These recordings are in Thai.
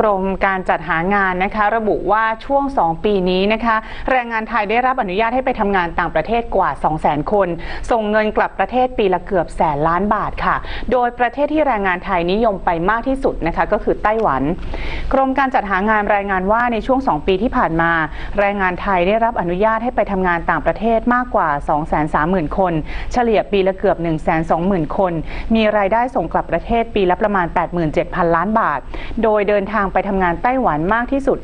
กรมการจัดหางานนะคะระบุว่าช่วง 2 ปีนี้นะคะแรงงานไทยได้รับอนุญาตให้ไปทำงานต่างประเทศกว่า 200,000 คน ส่งเงินกลับประเทศปีละเกือบแสนล้านบาทค่ะ โดยประเทศที่แรงงานไทยนิยมไปมากที่สุดนะคะก็คือไต้หวัน กรมการจัดหางานรายงานว่าในช่วง 2 ปีที่ผ่านมา แรงงานไทยได้รับอนุญาตให้ไปทำงานต่างประเทศมากกว่า 230,000 คน เฉลี่ยปีละเกือบ 120,000 คน มีรายได้ส่งกลับประเทศปีละประมาณ 87,000 ล้านบาท โดยเดินทางไปทำงานไต้หวันมากที่สุด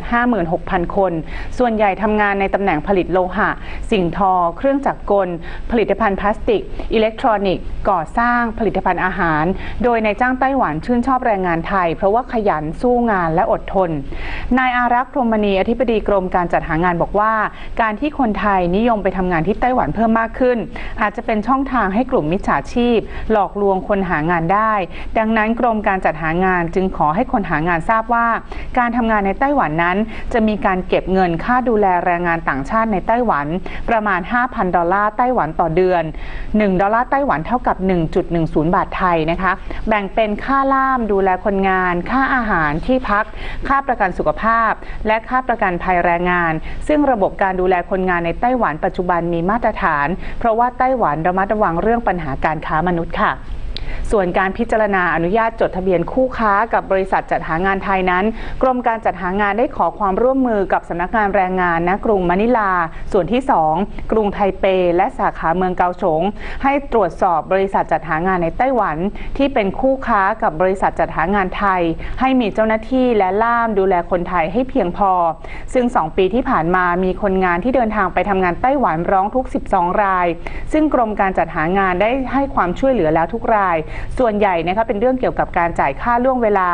56,000 คน ส่วนใหญ่ทำงานในตำแหน่งผลิตโลหะ สิ่งทอ เครื่องจักรกล ผลิตภัณฑ์พลาสติก อิเล็กทรอนิกส์ ก่อสร้าง ผลิตภัณฑ์อาหาร โดยในจ้างไต้หวันชื่นชอบแรงงานไทย เพราะว่าขยันสู้งานและอดทน นายอารักษ์พรมณีอธิบดีกรมการจัดหางานบอกว่า การที่คนไทยนิยมไปทำงานที่ไต้หวันเพิ่มมากขึ้น อาจจะเป็นช่องทางให้กลุ่มมิจฉาชีพ หลอกลวงคนหางานได้ ดังนั้นกรมการจัดหางานจึงขอให้คนหางานทราบว่าการทำงานในไต้หวันนั้น จะมีการเก็บเงินค่าดูแลแรงงานต่างชาติในไต้หวัน ประมาณ 5,000 ดอลลาร์ไต้หวันต่อเดือน 1 ดอลลาร์ไต้หวันเท่ากับ 1.10 บาทไทยนะคะแบ่งเป็นค่าล่ามดูแลคนงาน ค่าอาหารที่พัก ค่าประกันสุขภาพ และค่าประกันภัยแรงงาน ซึ่งระบบการดูแลคนงานในไต้หวันปัจจุบันมีมาตรฐาน เพราะว่าไต้หวันระมัดระวังเรื่องปัญหาการค้ามนุษย์ค่ะ ส่วนการพิจารณาอนุญาตจดทะเบียนคู่ค้ากับบริษัทจัดหางานไทยนั้น กรมการจัดหางานได้ขอความร่วมมือกับสำนักงานแรงงานณกรุงมะนิลา ส่วนที่ 2 กรุงไทเป และสาขาเมืองเกาฉงให้ตรวจสอบบริษัทจัดหางานในไต้หวัน ที่เป็นคู่ค้ากับบริษัทจัดหางานไทย ให้มีเจ้าหน้าที่และล่ามดูแลคนไทยให้เพียงพอ ซึ่ง 2 ปีที่ผ่านมามีคนงานที่เดินทางไปทำงานไต้หวันร้องทุก 12 ราย ซึ่งกรมการจัดหางานได้ให้ความช่วยเหลือแล้วทุกรายส่วนใหญ่นะคะเป็นเรื่องเกี่ยวกับการจ่ายค่าล่วงเวลา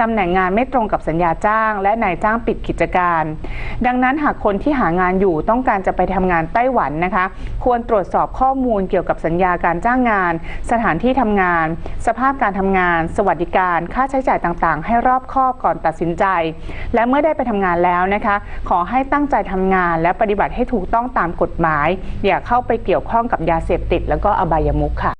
ตำแหน่งงานไม่ตรงกับสัญญาจ้าง และนายจ้างปิดกิจการ ดังนั้นหากคนที่หางานอยู่ต้องการจะไปทำงานไต้หวันนะคะ ควรตรวจสอบข้อมูลเกี่ยวกับสัญญาการจ้างงาน สถานที่ทำงาน สภาพการทำงาน สวัสดิการ ค่าใช้จ่ายต่างๆ ให้รอบคอบก่อนตัดสินใจ และเมื่อได้ไปทำงานแล้วนะคะ ขอให้ตั้งใจทำงาน และปฏิบัติให้ถูกต้องตามกฎหมาย อย่าเข้าไปเกี่ยวข้องกับยาเสพติด แล้วก็อบายมุขค่ะ